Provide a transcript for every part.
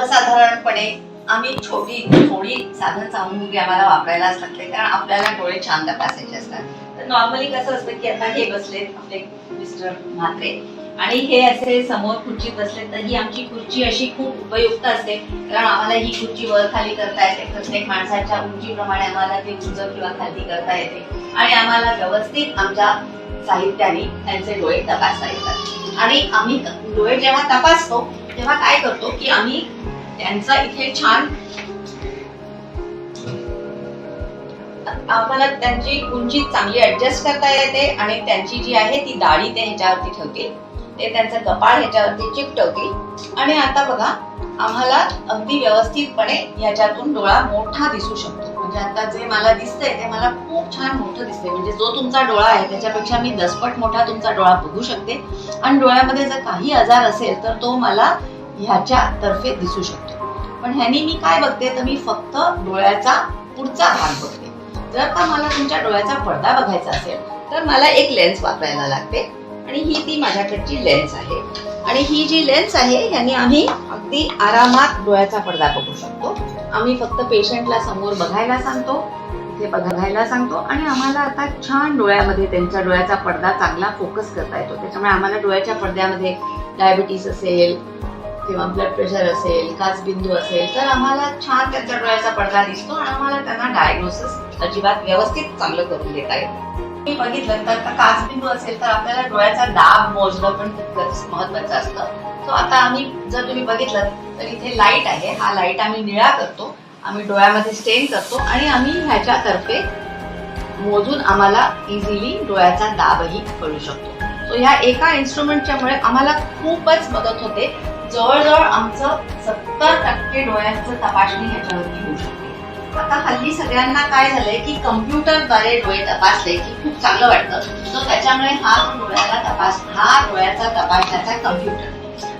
सर्वसाधारणपणे आम्ही छोटी थोडी साधन सामुग्री आम्हाला वापरायलाच लागते कारण आपल्याला डोळे छान तपासायचे असतात. तर नॉर्मली कसं असतं की आता हे बसलेत आपले मिस्टर म्हात्रे आणि हे असे समोर खुर्ची बसले तर ही आमची खुर्ची अशी खूप उपयुक्त असते कारण आम्हाला ही खुर्ची वर खाली करता येते. प्रत्येक माणसाच्या उंचीप्रमाणे आम्हाला ती उंच किंवा खाली करता येते आणि आम्हाला व्यवस्थित आमच्या साहित्याने त्यांचे डोळे तपासता येतात. आणि आम्ही डोळे जेव्हा तपासतो तेव्हा काय करतो की आम्ही त्यांचा इथे छान आम्हाला त्यांची उंची चांगली ऍडजस्ट करता येते आणि त्यांची जी आहे ती दाढी ते ह्याच्यावरती ठेवतील ते त्यांचं कपाळ ह्याच्यावरती चिकटवतील आणि आता बघा आम्हाला अगदी व्यवस्थितपणे ह्याच्यातून डोळा मोठा दिसू शकतो. म्हणजे आता जे मला दिसतंय ते मला खूप छान मोठं दिसतंय. म्हणजे जो तुमचा डोळा आहे त्याच्यापेक्षा मी दसपट मोठा तुमचा डोळा बघू शकते. आणि डोळ्यामध्ये जर काही आजार असेल तर तो मला ह्याच्या तर्फे दिसू शकतो. पण ह्यानी मी काय बघते? तर मी फक्त डोळ्याचा पुढचा भाग बघते. जर का मला तुमच्या डोळ्याचा पडदा बघायचा असेल तर मला एक लेन्स वापरायला लागते. आणि ही ती माझ्याकडची लेन्स आहे. आणि ही जी लेन्स आहे याने आम्ही अगदी आरामात डोळ्याचा पडदा बघू शकतो. आम्ही फक्त पेशंटला समोर बघायला सांगतो इथे बघायला सांगतो. आणि आम्हाला आता छान डोळ्यामध्ये त्यांच्या डोळ्याचा पडदा चांगला फोकस करता येतो. त्याच्यामुळे आम्हाला डोळ्याच्या पडद्यामध्ये डायबिटीस असेल किंवा ब्लड प्रेशर असेल काचबिंदू असेल तर आम्हाला छान त्यांच्या डोळ्याचा पडदा दिसतो आणि आम्हाला त्यांना डायग्नोसिस अजिबात व्यवस्थित चांगलं करून देता येतं. मी बघितलं तर आता काचबिंदू असेल तर आपल्याला डोळ्याचा दाब मोजणं पण तितकंच महत्वाचं असतं. सो आता आम्ही जर तुम्ही बघितलं तर इथे लाइट आहे. हा लाइट आम्ही निळा करतो. आम्ही डोळ्यामध्ये स्टेन करतो आणि आम्ही ह्याच्यातर्फे मोजून आम्हाला इझिली डोळ्याचा दाबही कळू शकतो. सो ह्या एका इन्स्ट्रुमेंटच्या मुळे आम्हाला खूपच मदत होते. जवळजवळ आमचं सत्तर टक्के डोळ्यांचं तपासणी ह्याच्यावरती होऊ शकते. आता हल्ली सगळ्यांना काय झालंय की कम्प्युटरद्वारे डोळे तपासले की खूप चांगलं वाटतं. सो त्याच्यामुळे हा डोळ्याला तपास हा डोळ्याचा तपासण्याचा कम्प्युटर.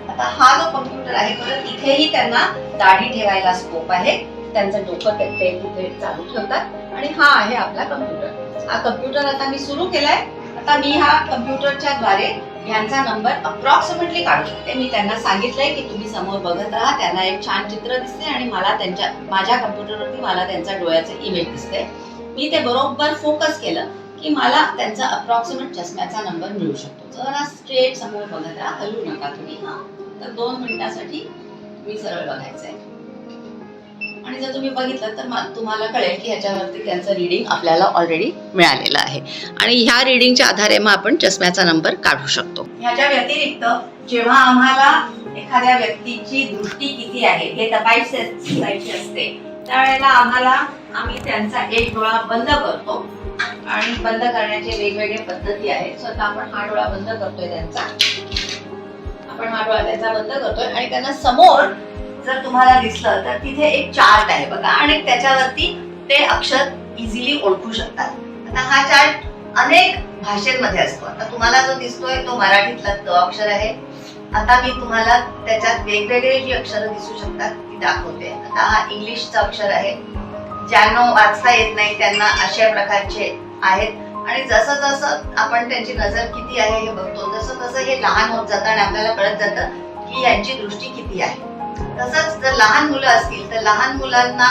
आता हा जो कम्प्युटर आहे तर तिथेही त्यांना दाढी ठेवायला स्कोप आहे. त्यांचं डोकं ते तिथे चालू ठेवतात. आणि हा आहे आपला कम्प्युटर. हा कम्प्युटर आता मी सुरू केलाय. आता मी हा कम्प्युटरच्या द्वारे यांचा नंबर अप्रॉक्सिमेटली काढू शकते मी त्यांना सांगितलंय की तुम्ही समोर बघत राहा. त्यांना एक छान चित्र दिसते आणि मला त्यांच्या माझ्या कम्प्युटरवरती मला त्यांच्या डोळ्याचं इमेज दिसते मी ते बरोबर फोकस केलं की मला त्यांचा अप्रॉक्सिमेट चष्म्याचा नंबर मिळू शकतो. जरा स्ट्रेट समोर बघत राहा. हलू नका तुम्ही हा. तर दोन मिनिटासाठी मी सरळ बघायचं आहे आणि जर तुम्ही बघितलं तर तुम्हाला कळेल की ह्याच्यावरती त्यांचं रिडिंग आपल्याला ऑलरेडी मिळालेलं आहे. आणि ह्या रिडिंगच्या आधारे मग आपण चष्म्याचा नंबर काढू शकतो. ह्याच्या व्यतिरिक्त जेव्हा आम्हाला एखाद्या व्यक्तीची दृष्टी किती आहे हे तपासायची असते. त्यावेळेला आम्हाला आम्ही त्यांचा एक डोळा बंद करतो. आणि बंद करण्याचे वेगवेगळे पद्धती आहेत. स्वतः आपण हा डोळा बंद करतोय त्यांचा. आपण हा डोळा त्यांचा बंद करतोय. आणि त्यांना समोर जर तुम्हाला दिसलं तर तिथे एक चार्ट आहे बघा आणि त्याच्यावरती ते अक्षर इझिली ओळखू शकतात. आता हा चार्ट अनेक भाषेमध्ये असतो. आता तुम्हाला जो दिसतोय तो मराठीतला तो अक्षर आहे. आता मी तुम्हाला त्याच्यात वेगवेगळे जी अक्षरं दिसू शकतात ती दाखवते. आता हा इंग्लिशचा अक्षर आहे. ज्यांना वाचता येत नाही त्यांना अशा प्रकारचे आहेत. आणि जसं जसं आपण त्यांची नजर किती आहे हे बघतो तसं तसं हे लहान होत जातं आणि आपल्याला कळत जातं की यांची दृष्टी किती आहे. तसंच जर लहान मुलं असतील तर लहान मुलांना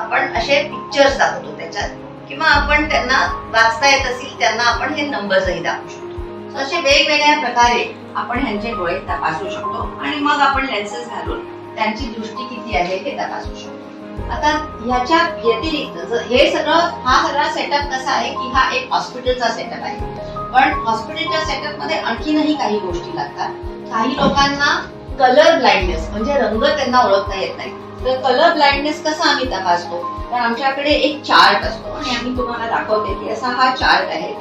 आपण असे पिक्चर्स दाखवतो त्याच्यात. किंवा आपण त्यांना वाचता येत असेल त्यांना आपण हे नंबर्सही दाखवू शकतो. असे वेगवेगळ्या प्रकारे आपण ह्यांचे डोळे तपासू शकतो. आणि मग आपण लेन्सेस घालून त्यांची दृष्टी किती आहे हे तपासू शकतो. आता ह्याच्या व्यतिरिक्त हे सगळं हा सगळा सेटअप कसा आहे की हा एक हॉस्पिटलचा सेटअप आहे. पण हॉस्पिटलच्या सेटअपमध्ये आणखीनही काही गोष्टी लागतात. काही लोकांना कलर ब्लाइंडनेस म्हणजे रंग त्यांना ओळखता येत नाही. तर कलर ब्लाइंडनेस कसा आम्ही तपासतो? तर आमच्याकडे एक चार्ट असतो आणि आम्ही तुम्हाला दाखवते की असा हा चार्ट आहे.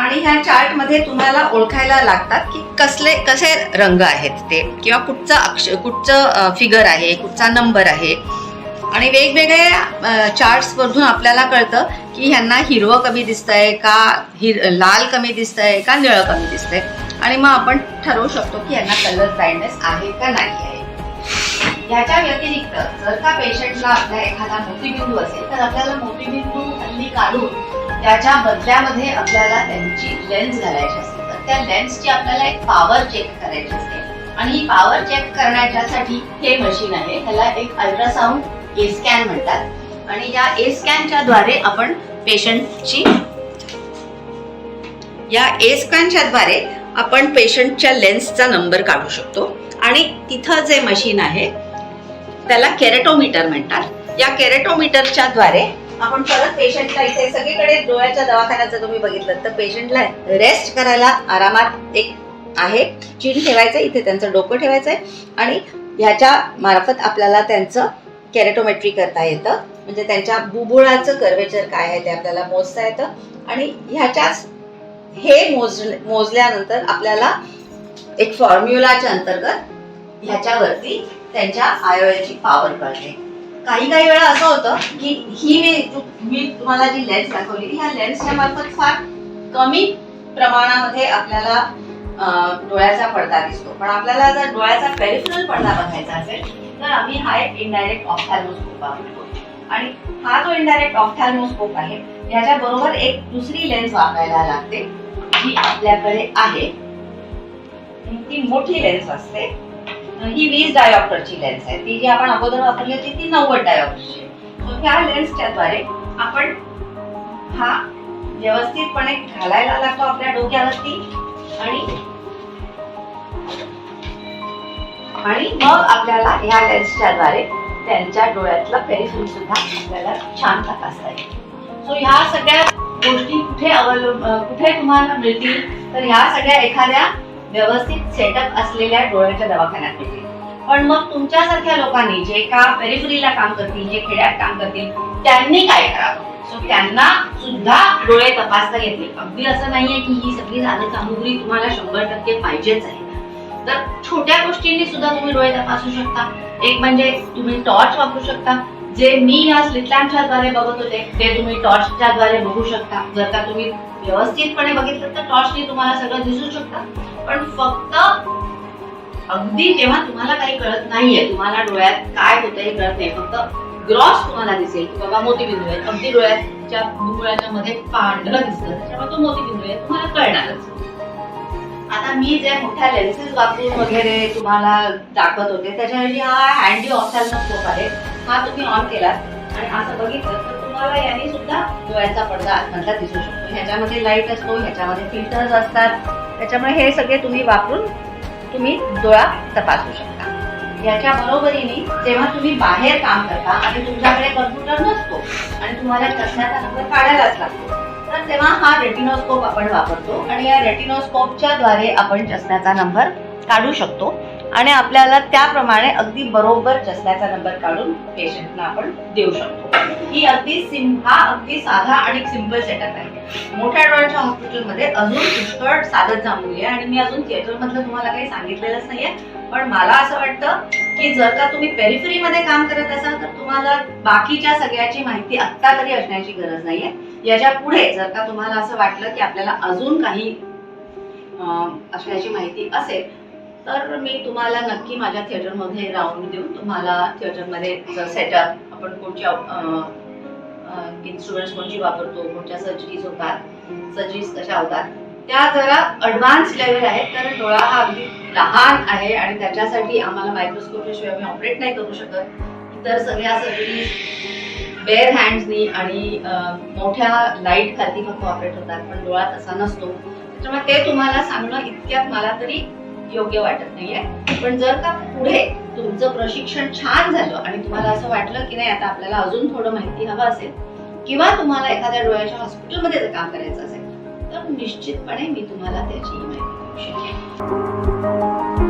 आणि ह्या चार्टमध्ये तुम्हाला ओळखायला लागतात की कसले कसे रंग आहेत ते किंवा कुठचा अक्ष कुठचं फिगर आहे कुठचा नंबर आहे. आणि वेगवेगळ्या चार्ट्स वरून आपल्याला कळतं की ह्यांना हिरवं कमी दिसतंय का हिर लाल कमी दिसतंय का निळं कमी दिसतंय. आणि मग आपण ठरवू शकतो की यांना कलर ब्लाइंडनेस आहे का नाही आहे. याच्या व्यतिरिक्त जर का पेशंटला आपल्या एखादा मोतीबिंदू असेल तर आपल्याला मोतीबिंदू हल्ली काढून त्याच्या बदल्यामध्ये आपल्याला त्यांची लेन्स घालायची असते तर त्या लेन्सची आपल्याला एक पॉवर चेक करायची असते आणि ही पॉवर चेक करण्याच्यासाठी हे मशीन आहे. त्याला एक अल्ट्रासाऊंड ए स्कॅन म्हणतात. आणि या ए स्कॅनच्या द्वारे आपण पेशंटची या ए स्कॅनच्या द्वारे आपण पेशंटच्या लेन्सचा नंबर काढू शकतो. आणि तिथं जे मशीन आहे त्याला केरेटोमीटर म्हणतात. या केरेटोमीटरच्या द्वारे आपण परत पेशंटला इथे सगळीकडे डोळ्याच्या दवाखान्यात जर तुम्ही बघितलं तर पेशंटला रेस्ट करायला आरामात एक आहे. चिन ठेवायचं इथे त्यांचं डोकं ठेवायचं आहे आणि ह्याच्या मार्फत आपल्याला त्यांचं कॅरेटोमेट्री करता येतं. म्हणजे त्यांच्या बुबुळाचं कर्वेचर काय आहे ते आपल्याला मोजता येतं. आणि ह्याच्याच हे मोज मोजल्यानंतर आपल्याला एक फॉर्म्युलाच्या अंतर्गत ह्याच्यावरती त्यांच्या आयोची पॉवर कळते. काही काही वेळा असं होतं की ही मी मी तुम्हाला जी लेन्स दाखवली ह्या लेन्सच्या मार्फत फार कमी प्रमाणामध्ये आपल्याला डोळ्याचा पडदा दिसतो. पण आपल्याला जर डोळ्याचा पेरिफरल पडदा बघायचा असेल तर आम्ही हा एक इनडायरेक्ट ऑफ्थॅल्मोस्कोप वापरतो. आणि हा जो इनडायरेक्ट ऑफ्थॅल्मोस्कोप आहे याच्या बरोबर एक दुसरी लेन्स वापरायला लागते. ही आपल्याकडे आहे. ती मोठी लेन्स असते. ही वीस डायऑप्टरची लेन्स आहे. ती जी आपण अगोदर वापरली होती ती नव्वद डायऑप्टरची ह्या लेन्सच्या द्वारे आपण हा व्यवस्थितपणे घालायला लागतो आपल्या डोक्यावरती आणि आणि मग आपल्याला ह्या लेन्सच्या द्वारे त्यांच्या डोळ्यातला पेरिफिल सुद्धा आपल्याला छान तपासता येईल. सो ह्या सगळ्या गोष्टी कुठे अवलंब कुठे तुम्हाला मिळतील तर ह्या सगळ्या एखाद्या व्यवस्थित सेटअप असलेल्या डोळ्याच्या दवाखान्यात मिळतील. पण मग तुमच्यासारख्या लोकांनी जे का पेरिफरीला काम करतील जे खेड्यात काम करतील त्यांनी काय करावं? सो त्यांना सुद्धा डोळे तपासता येतील अगदी असं नाहीये की ही सगळी साधन सामुग्री तुम्हाला शंभर टक्के पाहिजेच आहे. तर छोट्या गोष्टींनी सुद्धा तुम्ही डोळे तपासू शकता. एक म्हणजे तुम्ही टॉर्च वापरू शकता. जे मी या स्लिटलॅम्पच्या द्वारे बघत होते ते तुम्ही टॉर्चच्या द्वारे बघू शकता. जर का तुम्ही व्यवस्थितपणे बघितलं तर टॉर्चने तुम्हाला सगळं दिसू शकतं. पण फक्त अगदी जेव्हा तुम्हाला काही कळत नाहीये तुम्हाला डोळ्यात काय होतं हे कळत नाही. फक्त ग्रॉस तुम्हाला दिसेल की बाबा मोतीबिंदू आहे अगदी डोळ्याच्या डोळ्याच्या मध्ये पांढरं दिसतं. त्याच्यामुळे तो मोतीबिंदू आहे. तुम्हाला कळणारच. आता मी जे मोठ्या लेन्सेस वापरून वगैरे तुम्हाला दाखवत होते त्याच्याऐवजी हा हँडी ऑफ्थॅल्मोस्कोप आहे. हा तुम्ही ऑन केलात. आणि असं बघितलं तर तुम्हाला याने सुद्धा डोळ्याचा पडदा आतमधला दिसू शकतो. ह्याच्यामध्ये लाइट असतो ह्याच्यामध्ये फिल्टर्स असतात. त्याच्यामुळे हे सगळे तुम्ही वापरून तुम्ही डोळा तपासू शकता. याच्या बरोबरीने जेव्हा तुम्ही बाहेर काम करता आणि तुमच्याकडे कम्प्युटर नसतो आणि तुम्हाला चष्म्याचा नंबर काढायलाच लागतो तर तेव्हा हा रेटिनोस्कोप आपण वापरतो आणि या रेटिनोस्कोपच्या द्वारे आपण चष्म्याचा नंबर काढू शकतो आणि आपल्याला त्याप्रमाणे अगदी बरोबर चष्म्याचा नंबर काढून पेशंटला आपण देऊ शकतो. ही अगदी सिम हा अगदी साधा आणि सिंपल सेटअप आहे. मोठ्या डोळ्याच्या हॉस्पिटलमध्ये अजून पुष्कळ साधत सामुग्री आहे आणि मी अजून थिएटरमधलं तुम्हाला काही सांगितलेलंच नाहीये पण मला असं वाटतं की जर का तुम्ही पेरिफरीमध्ये काम करत असाल तर तुम्हाला बाकीच्या सगळ्याची माहिती आत्ता तरी असण्याची गरज नाहीये. याच्यापुढे जर का तुम्हाला असं वाटलं की आपल्याला अजून काही अं, असण्याची माहिती असेल तर मी तुम्हाला नक्की माझ्या थिएटरमध्ये राऊंड देऊन तुम्हाला थिएटरमध्ये सेटअप आपण कोणच्या इन्स्ट्रुमेंट्स कोणची वापरतो कोणत्या सर्जरीज होतात सर्जरीज कशा होतात त्या जरा अडव्हान्स लेवल आहेत कारण डोळा हा अगदी लहान आहे आणि त्याच्यासाठी आम्हाला मायक्रोस्कोपशिवाय आम्ही ऑपरेट नाही करू शकत. तर सगळ्या सगळी बेअर हँड्सनी आणि मोठ्या लाइट खाली फक्त ऑपरेट होतात पण डोळा तसा नसतो. त्याच्यामुळे ते तुम्हाला सांगणं इतक्यात मला तरी योग्य वाटत नाहीये. पण जर का पुढे तुमचं प्रशिक्षण छान झालं आणि तुम्हाला असं वाटलं की नाही आता आपल्याला अजून थोडं माहिती हवं असेल किंवा तुम्हाला एखाद्या डोळ्याच्या हॉस्पिटलमध्ये जर काम करायचं असेल तर निश्चितपणे मी तुम्हाला त्याची माहिती देऊ शकेन.